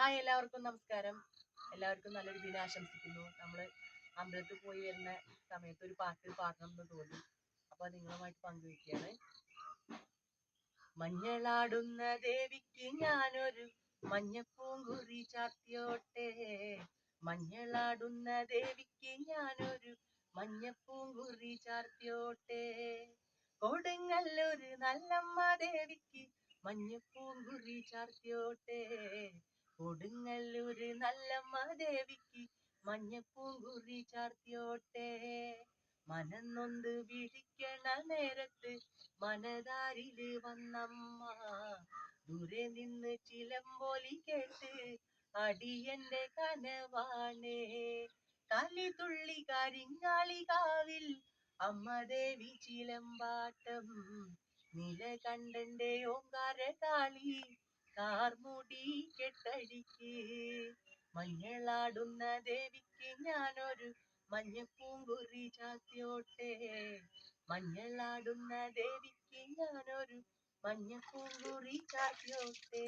Hi എല്ലാവർക്കും നമസ്കാരം. എല്ലാവർക്കും നല്ലൊരു ദിനം ആശംസിക്കുന്നു. നമ്മൾ അമ്പലത്തിൽ പോയി വരുന്ന സമയത്ത് ഒരു പാട്ട് പാടണം എന്ന് തോന്നി. അപ്പൊ അത് നിങ്ങളുമായിട്ട് പങ്കുവയ്ക്കുകയാണ് മഞ്ഞളാടുന്ന ദേവിക്ക് ഞാനൊരു മഞ്ഞപ്പൂങ്കുറി ചാർത്തിയോട്ടെ. മഞ്ഞളാടുന്ന ദേവിക്ക് ഞാനൊരു മഞ്ഞപ്പൂങ്കുറി ചാർത്തിയോട്ടെ. കൊടുങ്ങല്ലൊരു നല്ലമ്മ ദേവിക്ക് മഞ്ഞപ്പൂങ്കുറി ചാർത്തിയോട്ടെ. കൊടുങ്ങല്ലൂര് നല്ലമ്മ ദേവിക്ക് മഞ്ഞപ്പൂങ്കുറി ചാർത്തിയോട്ടെ. മനന്നൊന്ന് നൊന്ത് വിളിക്കണ നേരത്ത് മനതാരിൽ വന്നമ്മ ദൂരെ നിന്ന് ചിലമ്പോലി കേട്ട് അടിയന്റെ കനവാണേ. കലി തുള്ളി കരിങ്ങാളി കാവിൽ അമ്മ ദേവി ചിലമ്പാട്ടം നിലകണ്ഠന്റെ ഓങ്കാര കാളി കാർമുടി കെട്ടടിക്ക് മഞ്ഞളാടുന്ന ദേവിക്ക് ഞാനൊരു മഞ്ഞപ്പൂങ്കുറി ചാത്തിയോട്ടെ മഞ്ഞളാടുന്ന ദേവിക്ക് ഞാനൊരു മഞ്ഞപ്പൂങ്കുറി ചാത്തിയോട്ടെ